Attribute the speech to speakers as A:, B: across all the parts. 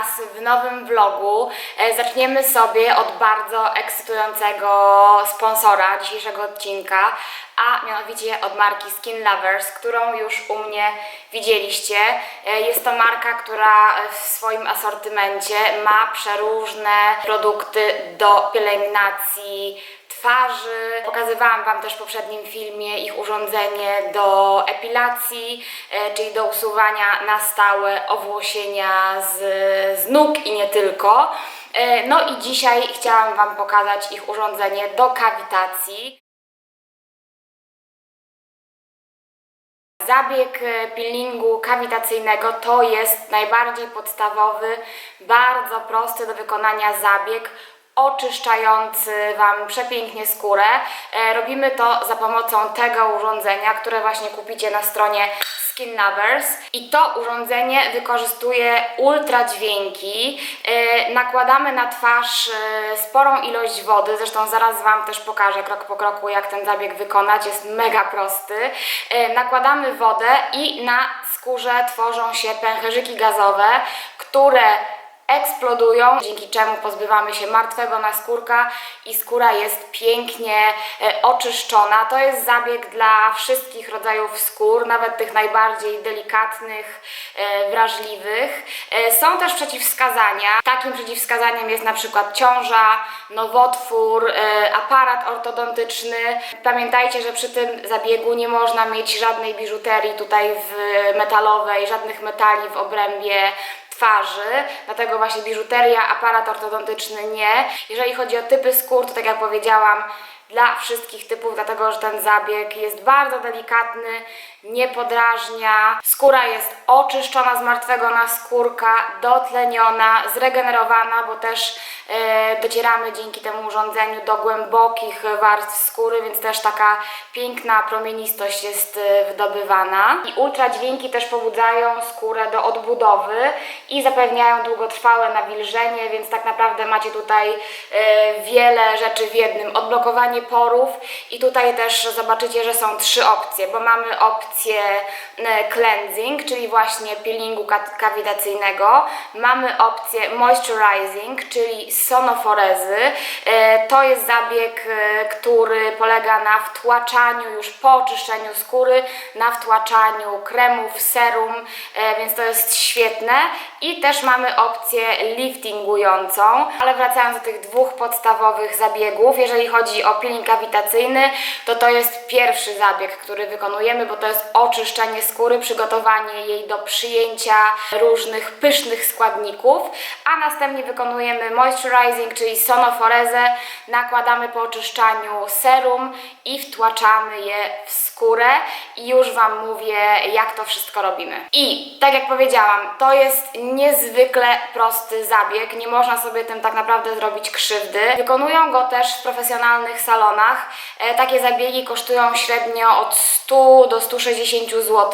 A: Was w nowym vlogu. E, Zaczniemy sobie od bardzo ekscytującego sponsora dzisiejszego odcinka, a mianowicie od marki Skin Lovers, którą już u mnie widzieliście. E, Jest to marka, która w swoim asortymencie ma przeróżne produkty do pielęgnacji twarzy. Pokazywałam Wam też w poprzednim filmie ich urządzenie do epilacji, e, czyli do usuwania na stałe owłosienia z, z nóg i nie tylko. E, No i dzisiaj chciałam Wam pokazać ich urządzenie do kawitacji. Zabieg e, peelingu kawitacyjnego to jest najbardziej podstawowy, bardzo prosty do wykonania zabieg oczyszczający Wam przepięknie skórę. E, Robimy to za pomocą tego urządzenia, które właśnie kupicie na stronie Skin Lovers i to urządzenie wykorzystuje ultradźwięki. E, Nakładamy na twarz e, sporą ilość wody, zresztą zaraz Wam też pokażę krok po kroku jak ten zabieg wykonać, jest mega prosty. Nakładamy wodę i na skórze tworzą się pęcherzyki gazowe, które eksplodują, dzięki czemu pozbywamy się martwego naskórka i skóra jest pięknie e, oczyszczona. To jest zabieg dla wszystkich rodzajów skór, nawet tych najbardziej delikatnych, e, wrażliwych. E, są też przeciwwskazania. Takim przeciwwskazaniem jest na przykład ciąża, nowotwór, aparat ortodontyczny. Pamiętajcie, że przy tym zabiegu nie można mieć żadnej biżuterii tutaj w metalowej, żadnych metali w obrębie twarzy, dlatego właśnie biżuteria, aparat ortodontyczny nie. Jeżeli chodzi o typy skór, to tak jak powiedziałam, dla wszystkich typów, dlatego że ten zabieg jest bardzo delikatny, nie podrażnia. Skóra jest oczyszczona z martwego naskórka, dotleniona, zregenerowana, bo też e, docieramy dzięki temu urządzeniu do głębokich warstw skóry, więc też taka piękna promienistość jest e, wydobywana. I ultradźwięki też pobudzają skórę do odbudowy i zapewniają długotrwałe nawilżenie, więc tak naprawdę macie tutaj e, wiele rzeczy w jednym. Odblokowanie porów i tutaj też zobaczycie, że są trzy opcje, bo mamy opcję e, cleansing, czyli właśnie peelingu ka- kawitacyjnego. Mamy opcję moisturizing, czyli sonoforezy. E, To jest zabieg, e, który polega na wtłaczaniu już po oczyszczeniu skóry, na wtłaczaniu kremów, serum, więc to jest świetne. I też mamy opcję liftingującą, ale wracając do tych dwóch podstawowych zabiegów, jeżeli chodzi o peeling kawitacyjny, to to jest pierwszy zabieg, który wykonujemy, bo to jest oczyszczenie skóry, przygotowanie jej do przyjęcia różnych pysznych składników, a następnie wykonujemy moisturizing, czyli sonoforezę, nakładamy po oczyszczaniu serum i wtłaczamy je w skórę i już Wam mówię, jak to wszystko robimy. I tak jak powiedziałam, to jest niezwykle prosty zabieg, nie można sobie tym tak naprawdę zrobić krzywdy. Wykonują go też w profesjonalnych salonach. E, takie zabiegi kosztują średnio od 100 do 160 zł.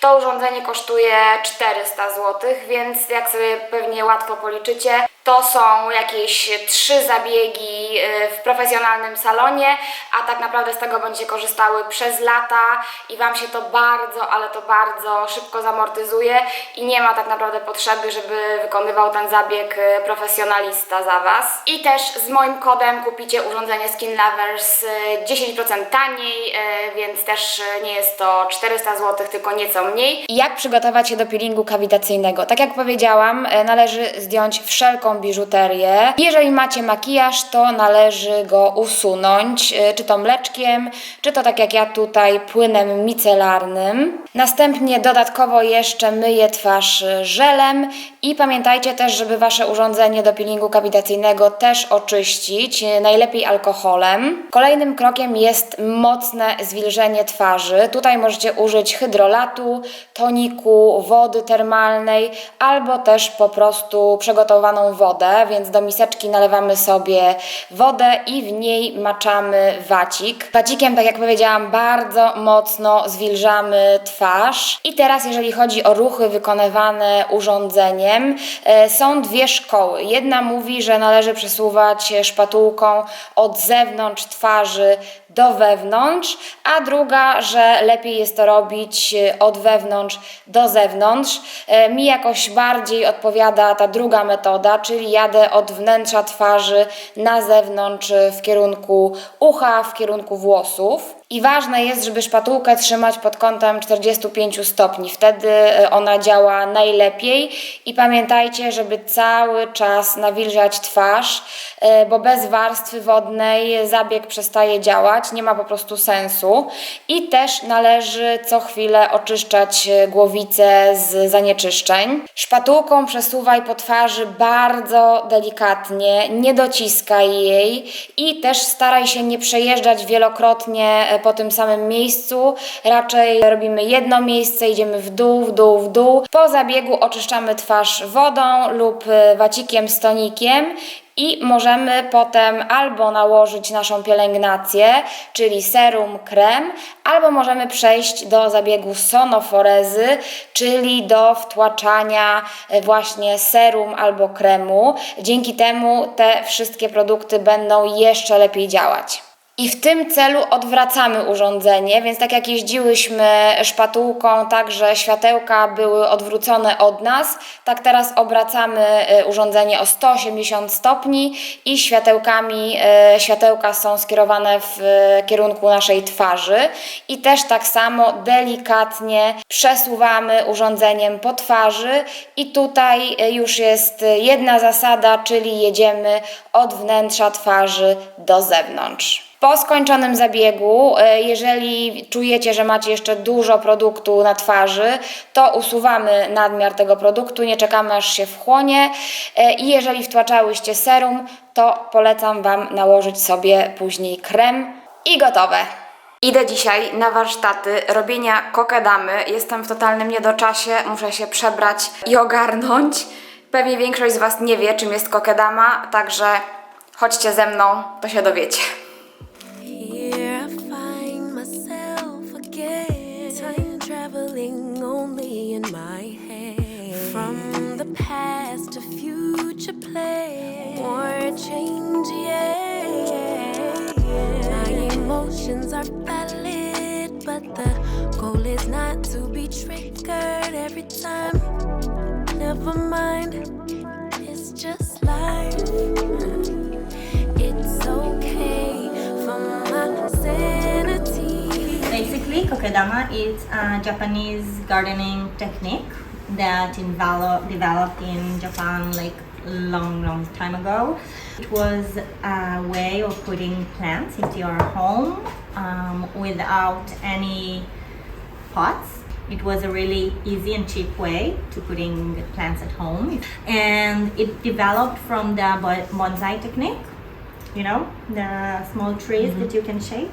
A: To urządzenie kosztuje 400 zł, więc jak sobie pewnie łatwo policzycie, to są jakieś trzy zabiegi y, w profesjonalnym salonie, a tak naprawdę z tego będziecie korzystały przez lata i Wam się to bardzo, ale to bardzo szybko zamortyzuje i nie ma tak naprawdę potrzeby, żeby wykonywał ten zabieg y, profesjonalista za Was. I też z moim kodem kupicie urządzenie Skin Lovers y, 10% taniej, y, więc też nie jest to 400 zł, tylko nieco mniej. Jak przygotować się do peelingu kawitacyjnego? Tak jak powiedziałam, e, należy zdjąć wszelką biżuterię. Jeżeli macie makijaż, to należy go usunąć, e, czy to mleczkiem, czy to tak jak ja tutaj płynem micelarnym. Następnie dodatkowo jeszcze myję twarz e, żelem i pamiętajcie też, żeby wasze urządzenie do peelingu kawitacyjnego też oczyścić, najlepiej alkoholem. Kolejnym krokiem jest mocne zwilżenie twarzy. Tutaj możecie użyć hydrolatu, toniku, wody termalnej albo też po prostu przegotowaną wodę, więc do miseczki nalewamy sobie wodę i w niej maczamy wacik. Wacikiem, tak jak powiedziałam, bardzo mocno zwilżamy twarz. I teraz, jeżeli chodzi o ruchy wykonywane urządzeniem, e, są dwie szkoły. Jedna mówi, że należy przesuwać szpatułką od zewnątrz twarzy do wewnątrz, a druga, że lepiej jest to robić e, od wewnątrz do zewnątrz. E, Mi jakoś bardziej odpowiada ta druga metoda, czyli jadę od wnętrza twarzy na zewnątrz e, w kierunku ucha, w kierunku włosów. I ważne jest, żeby szpatułkę trzymać pod kątem 45 stopni. Wtedy e, ona działa najlepiej. I pamiętajcie, żeby cały czas nawilżać twarz, e, bo bez warstwy wodnej zabieg przestaje działać, nie ma po prostu sensu. I też należy co chwilę oczyszczać e, głowicę z zanieczyszczeń. Szpatułką przesuwaj po twarzy bardzo delikatnie, nie dociskaj jej i też staraj się nie przejeżdżać wielokrotnie po tym samym miejscu. Raczej robimy jedno miejsce, idziemy w dół, w dół, w dół. Po zabiegu oczyszczamy twarz wodą lub e, wacikiem z tonikiem i możemy potem albo nałożyć naszą pielęgnację, czyli serum, krem, albo możemy przejść do zabiegu sonoforezy, czyli do wtłaczania e, właśnie serum albo kremu. Dzięki temu te wszystkie produkty będą jeszcze lepiej działać. I w tym celu odwracamy urządzenie, więc tak jak jeździłyśmy szpatułką, tak że światełka były odwrócone od nas, tak teraz obracamy y, urządzenie o 180 stopni i światełkami, y, światełka są skierowane w y, kierunku naszej twarzy i też tak samo delikatnie przesuwamy urządzeniem po twarzy i tutaj już jest jedna zasada, czyli jedziemy od wnętrza twarzy do zewnątrz. Po skończonym zabiegu, e, jeżeli czujecie, że macie jeszcze dużo produktu na twarzy, to usuwamy nadmiar tego produktu, nie czekamy aż się wchłonie E, i jeżeli wtłaczałyście serum, to polecam Wam nałożyć sobie później krem i gotowe. Idę dzisiaj na warsztaty robienia kokedamy. Jestem w totalnym niedoczasie, muszę się przebrać i ogarnąć. Pewnie większość z Was nie wie, czym jest kokedama, także chodźcie ze mną, to się dowiecie.
B: Play. Or change, yeah. My emotions are valid, but the goal is not to be triggered every time. Never mind, it's just life. It's okay for my sanity.
C: Basically, kokedama is a Japanese gardening technique that developed in Japan like long, long time ago. It was a way of putting plants into your home um, without any pots. It was a really easy and cheap way to putting plants at home, and it developed from the bonsai technique. You know, the small trees that you can shape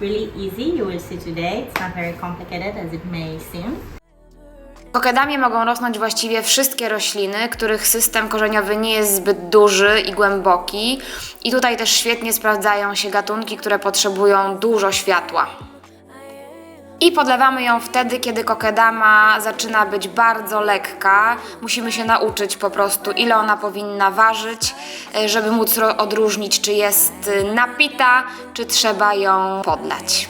C: really easy you will see today it's not very complicated as it may seem
A: W kokedamie mogą rosnąć właściwie wszystkie rośliny, których system korzeniowy nie jest zbyt duży i głęboki. I tutaj też świetnie sprawdzają się gatunki, które potrzebują dużo światła. I podlewamy ją wtedy, kiedy kokedama zaczyna być bardzo lekka. Musimy się nauczyć po prostu, ile ona powinna ważyć, e, żeby móc odróżnić, czy jest y, napita, czy trzeba ją podlać.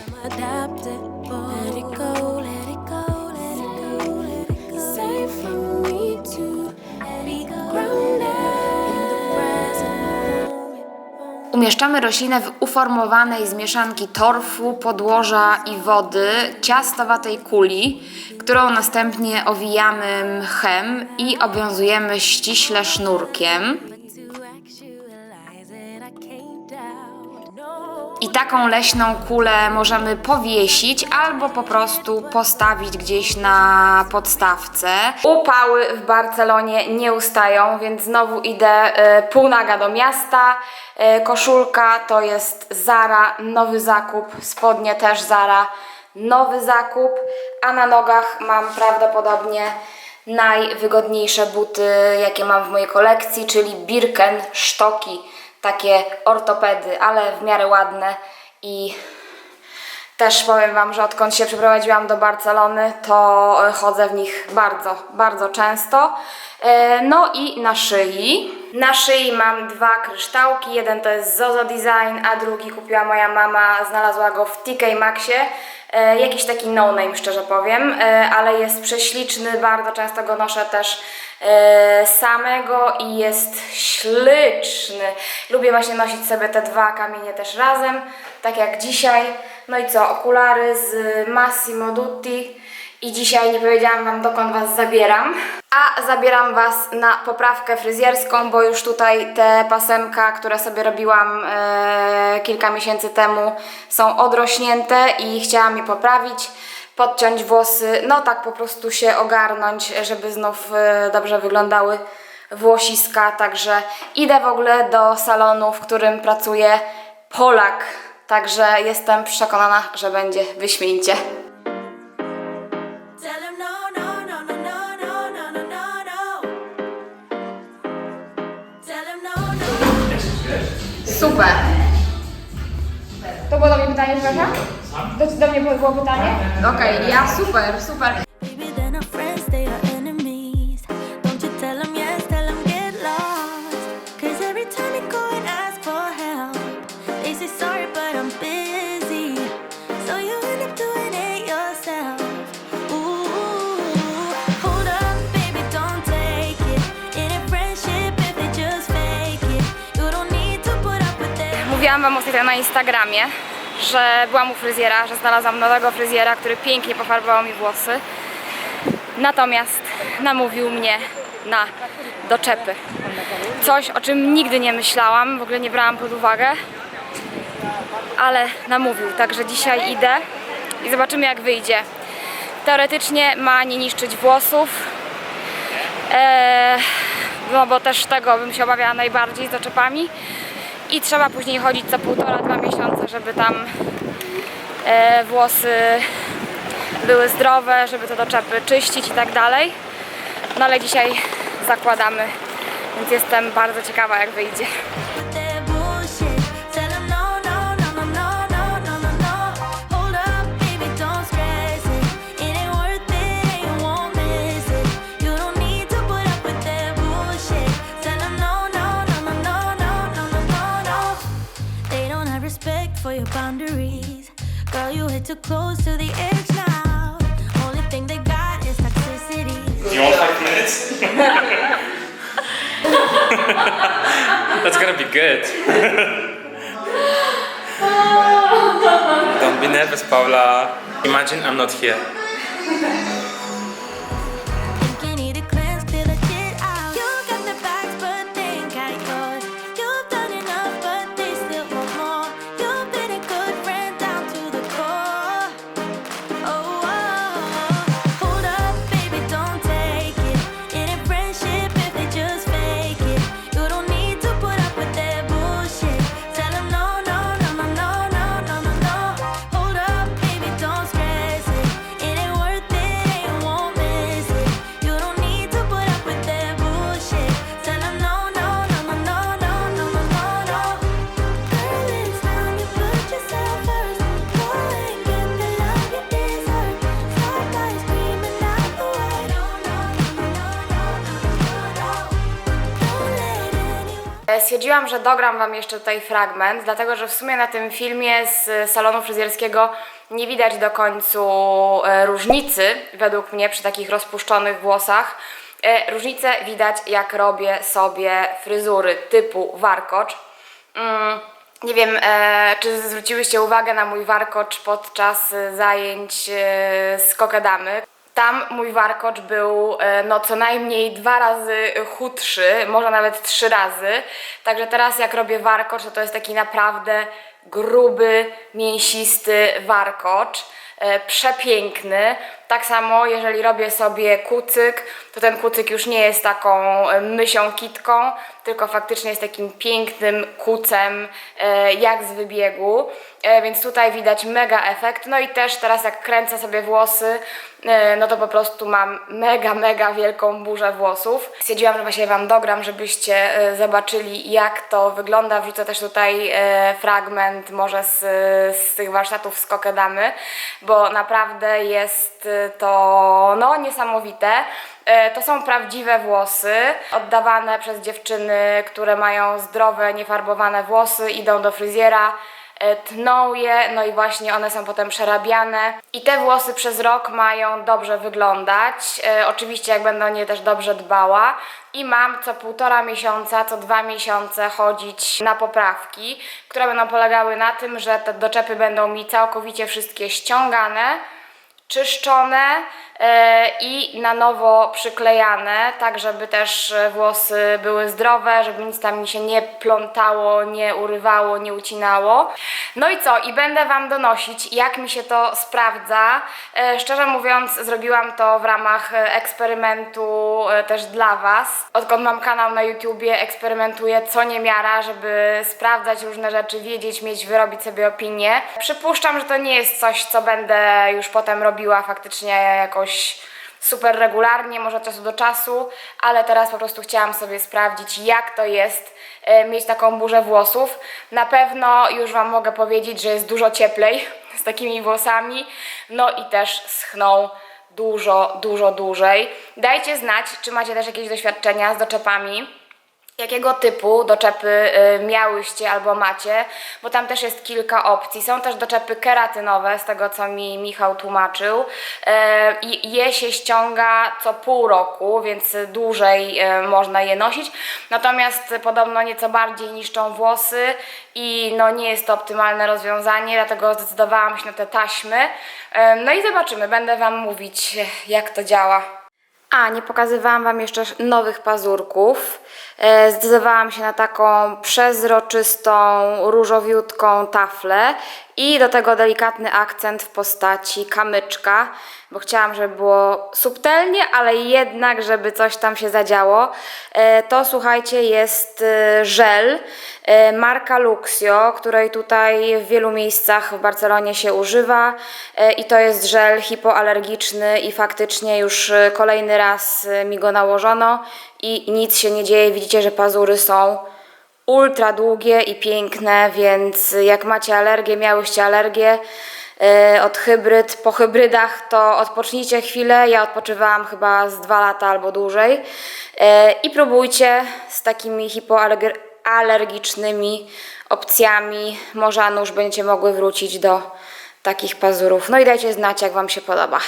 A: Umieszczamy roślinę w uformowanej z mieszanki torfu, podłoża i wody ciastowatej kuli, którą następnie owijamy mchem i obwiązujemy ściśle sznurkiem.
B: I
A: taką leśną kulę możemy powiesić albo po prostu postawić gdzieś na podstawce. Upały w Barcelonie nie ustają, więc znowu idę e, półnaga do miasta. E, koszulka to jest Zara, nowy zakup, spodnie też Zara, nowy zakup, a na nogach mam prawdopodobnie najwygodniejsze buty, jakie mam w mojej kolekcji, czyli Birken sztoki, takie ortopedy, ale w miarę ładne i też powiem Wam, że odkąd się przeprowadziłam do Barcelony, to e, chodzę w nich bardzo, bardzo często. E, No i na szyi. Na szyi mam dwa kryształki. Jeden to jest Zozo Design, a drugi kupiła moja mama, znalazła go w TK Maxie. E, Jakiś taki no-name, szczerze powiem, e, ale jest prześliczny, bardzo często go noszę też e, samego i jest śliczny. Lubię właśnie nosić sobie te dwa kamienie też razem, tak jak dzisiaj. No i co, okulary z Massimo Dutti i dzisiaj nie powiedziałam Wam dokąd Was zabieram. A zabieram Was na poprawkę fryzjerską, bo już tutaj te pasemka, które sobie robiłam e, kilka miesięcy temu są odrośnięte i chciałam je poprawić, podciąć włosy, no tak po prostu się ogarnąć, żeby znów e, dobrze wyglądały włosiska, także idę w ogóle do salonu, w którym pracuje Polak, także jestem przekonana, że będzie wyśmienicie. Super. To było do mnie pytanie, przepraszam? Do, do mnie było pytanie? Okej, ja super, super. Mówiłam wam ostatnio na Instagramie, że byłam u fryzjera, że znalazłam nowego fryzjera, który pięknie pofarbował mi włosy. Natomiast namówił mnie na doczepy. Coś, o czym nigdy nie myślałam, w ogóle nie brałam pod uwagę, ale namówił. Także dzisiaj idę i zobaczymy jak wyjdzie. Teoretycznie ma nie niszczyć włosów, Eee, no bo też tego bym się obawiała najbardziej z doczepami i trzeba później chodzić co półtora, dwa miesiące, żeby tam e, włosy były zdrowe, żeby te doczepy czyścić i tak dalej. No ale dzisiaj zakładamy, więc jestem bardzo ciekawa jak wyjdzie.
B: Girl, you hit too close to the edge now. Only thing they got is toxicity.
D: You want five minutes? That's gonna be good. Don't be nervous, Paula. Imagine I'm not here.
A: Stwierdziłam, że dogram Wam jeszcze tutaj fragment, dlatego że w sumie na tym filmie z salonu fryzjerskiego nie widać do końcu e, różnicy, według mnie, przy takich rozpuszczonych włosach. E, Różnicę widać, jak robię sobie fryzury typu warkocz. Mm, nie wiem, e, czy zwróciłyście uwagę na mój warkocz podczas zajęć z kokedamy. Tam mój warkocz był e, no co najmniej dwa razy chudszy, może nawet trzy razy. Także teraz jak robię warkocz, to to jest taki naprawdę gruby, mięsisty warkocz e, przepiękny. Tak samo, jeżeli robię sobie kucyk, to ten kucyk już nie jest taką e, mysią kitką, tylko faktycznie jest takim pięknym kucem, e, jak z wybiegu. E, Więc tutaj widać mega efekt. No i też teraz jak kręcę sobie włosy, e, no to po prostu mam mega, mega wielką burzę włosów. Stwierdziłam, że właśnie Wam dogram, żebyście zobaczyli jak to wygląda. Wrzucę też tutaj fragment może z, z tych warsztatów z Kokedamy, bo naprawdę jest to no niesamowite. E, To są prawdziwe włosy, oddawane przez dziewczyny, które mają zdrowe, niefarbowane włosy, idą do fryzjera, e, tną je, no i właśnie one są potem przerabiane. I te włosy przez rok mają dobrze wyglądać. E, oczywiście, jak będę o nie też dobrze dbała. I mam co półtora miesiąca, co dwa miesiące chodzić na poprawki, które będą polegały na tym, że te doczepy będą mi całkowicie wszystkie ściągane czyszczone e, i na nowo przyklejane, tak żeby też e, włosy były zdrowe, żeby nic tam mi się nie plątało, nie urywało, nie ucinało. No i co? I będę Wam donosić, jak mi się to sprawdza. E, Szczerze mówiąc, zrobiłam to w ramach eksperymentu też dla Was. Odkąd mam kanał na YouTubie, eksperymentuję co niemiara, żeby sprawdzać różne rzeczy, wiedzieć, mieć, wyrobić sobie opinię. Przypuszczam, że to nie jest coś, co będę już potem robiła faktycznie jakoś super regularnie, może od czasu do czasu, ale teraz po prostu chciałam sobie sprawdzić, jak to jest e, mieć taką burzę włosów. Na pewno już Wam mogę powiedzieć, że jest dużo cieplej z takimi włosami, no i też schną dużo, dużo dłużej. Dajcie znać, czy macie też jakieś doświadczenia z doczepami. Jakiego typu doczepy y, miałyście albo macie, bo tam też jest kilka opcji. Są też doczepy keratynowe, z tego co mi Michał tłumaczył. E, I je się ściąga co pół roku, więc dłużej e, można je nosić. Natomiast podobno nieco bardziej niszczą włosy i no nie jest to optymalne rozwiązanie, dlatego zdecydowałam się na te taśmy. No i zobaczymy, będę Wam mówić jak to działa. A, nie pokazywałam Wam jeszcze nowych pazurków. E, Zdecydowałam się na taką przezroczystą, różowiutką taflę i do tego delikatny akcent w postaci kamyczka, bo chciałam, żeby było subtelnie, ale jednak, żeby coś tam się zadziało. E, To słuchajcie, jest e, żel e, marka Luxio, której tutaj w wielu miejscach w Barcelonie się używa i to jest żel hipoalergiczny i faktycznie już kolejny raz mi go nałożono i nic się nie dzieje. Widzicie, że pazury są ultra długie i piękne, więc jak macie alergię, miałyście alergię e, od hybryd, po hybrydach to odpocznijcie chwilę. Ja odpoczywałam chyba z dwa lata albo dłużej E, i próbujcie z takimi hipoalergicznymi opcjami. Może a będziecie mogły wrócić do takich pazurów. No i dajcie znać, jak Wam się podoba.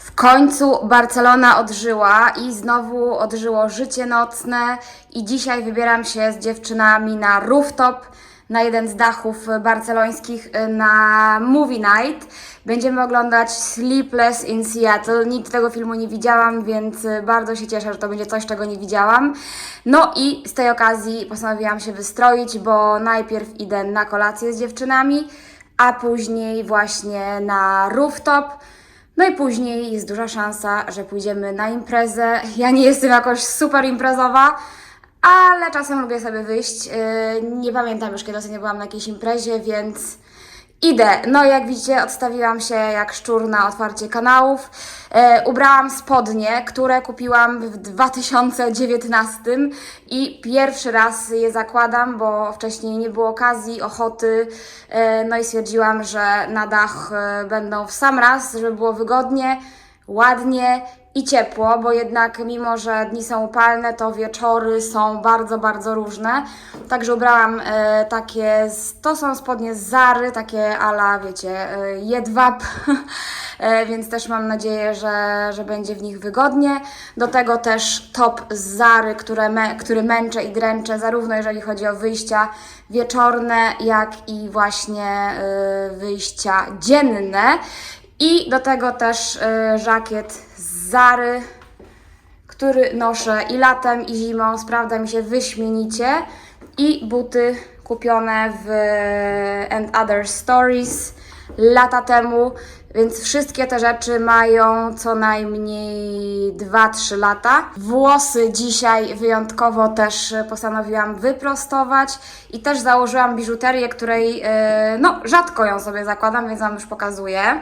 A: W końcu Barcelona odżyła i znowu odżyło życie nocne i dzisiaj wybieram się z dziewczynami na rooftop, na jeden z dachów barcelońskich y, na Movie Night. Będziemy oglądać Sleepless in Seattle. Nigdy tego filmu nie widziałam, więc y, bardzo się cieszę, że to będzie coś, czego nie widziałam. No i z tej okazji postanowiłam się wystroić, bo najpierw idę na kolację z dziewczynami, a później właśnie na rooftop. No i później jest duża szansa, że pójdziemy na imprezę. Ja nie jestem jakoś super imprezowa, ale czasem lubię sobie wyjść. Yy, Nie pamiętam już kiedy ostatnio byłam na jakiejś imprezie, więc idę. No jak widzicie, odstawiłam się jak szczur na otwarcie kanałów. E, ubrałam spodnie, które kupiłam w 2019 i pierwszy raz je zakładam, bo wcześniej nie było okazji, ochoty. E, no i stwierdziłam, że na dach e, będą w sam raz, żeby było wygodnie, ładnie i ciepło, bo jednak mimo, że dni są upalne, to wieczory są bardzo, bardzo różne. Także ubrałam e, takie, to są spodnie z Zary, takie ala, wiecie, e, jedwab, e, więc też mam nadzieję, że, że będzie w nich wygodnie. Do tego też top z Zary, które me, który męczę i dręczę, zarówno jeżeli chodzi o wyjścia wieczorne, jak i właśnie e, wyjścia dzienne. I do tego też e, żakiet z Zary, który noszę i latem, i zimą. Sprawdza mi się wyśmienicie. I buty kupione w And Other Stories lata temu, więc wszystkie te rzeczy mają co najmniej 2-3 lata. Włosy dzisiaj wyjątkowo też postanowiłam wyprostować i też założyłam biżuterię, której e, no rzadko ją sobie zakładam, więc Wam już pokazuję.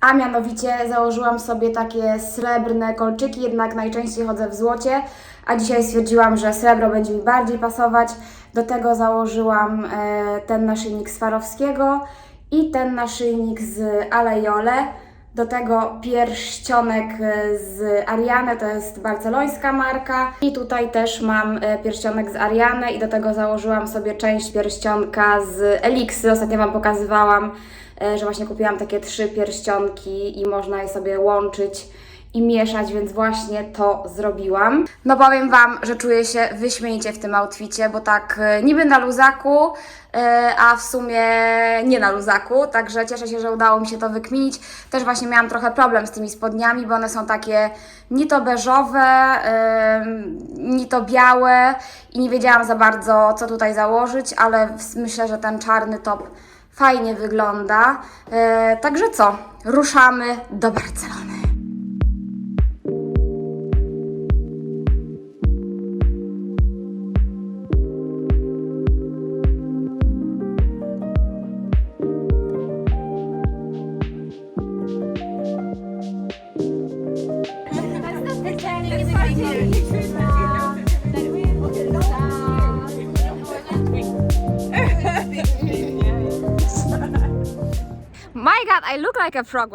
A: A mianowicie założyłam sobie takie srebrne kolczyki, jednak najczęściej chodzę w złocie, a dzisiaj stwierdziłam, że srebro będzie mi bardziej pasować. Do tego założyłam e, ten naszyjnik Swarowskiego i ten naszyjnik z Alejole. Do tego pierścionek e, z Ariane, to jest barcelońska marka. I tutaj też mam e, pierścionek z Ariane i do tego założyłam sobie część pierścionka z Elixy. Ostatnio Wam pokazywałam, że właśnie kupiłam takie trzy pierścionki i można je sobie łączyć i mieszać, więc właśnie to zrobiłam. No powiem Wam, że czuję się wyśmienicie w tym outficie, bo tak e, niby na luzaku, e, a w sumie nie na luzaku, także cieszę się, że udało mi się to wykminić. Też właśnie miałam trochę problem z tymi spodniami, bo one są takie ni to beżowe, e, ni to białe i nie wiedziałam za bardzo, co tutaj założyć, ale myślę, że ten czarny top fajnie wygląda. E, także co, ruszamy do Barcelony. My god, I look like a frog.